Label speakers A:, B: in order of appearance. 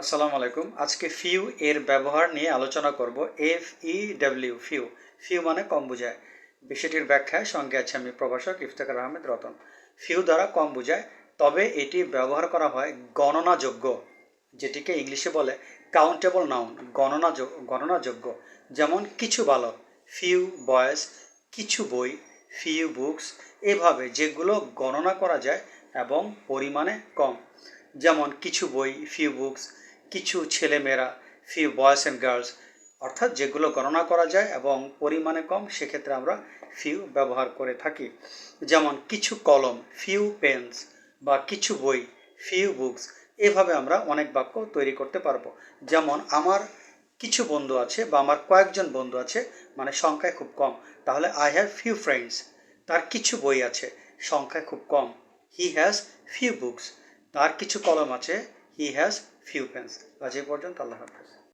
A: আসসালামু আলাইকুম। আজকে ফিউ এর ব্যবহার নিয়ে আলোচনা করব। F E W, few. Few মানে কম বোঝায়। বিষয়টির ব্যাখ্যায় সঙ্গে আছে আমি প্রভাষক ইফতেখার আহমেদ রতন। ফিউ দ্বারা কম বোঝায়, তবে এটি ব্যবহার করা হয় গণনাযোগ্য, যেটিকে ইংলিশে বলে কাউন্টেবল নাউন গণনা গণনাযোগ্য। যেমন কিছু বালক, ফিউ বয়েস কিছু বই, ফিউ বুকস, এভাবে যেগুলো গণনা করা যায় এবং পরিমাণে কম। যেমন কিছু বই, ফিউ বুকস কিছু ছেলেমেয়েরা ফিউ বয়েস অ্যান্ড গার্লস অর্থাৎ যেগুলো গণনা করা যায় এবং পরিমাণে কম, সেক্ষেত্রে আমরা ফিউ ব্যবহার করে থাকি। যেমন কিছু কলম ফিউ পেন্স বা কিছু বই ফিউ বুকস এভাবে আমরা অনেক বাক্য তৈরি করতে পারব। যেমন আমার কিছু বন্ধু আছে বা আমার কয়েকজন বন্ধু আছে মানে সংখ্যায় খুব কম, তাহলে আই হ্যাভ ফিউ ফ্রেন্ডস তার কিছু বই আছে, সংখ্যায় খুব কম হি হ্যাজ ফিউ বুকস তার কিছু কলম আছে হি হ্যাজ ফিউ ফ্যান্স আজ এই পর্যন্ত আল্লাহ হাফেজ।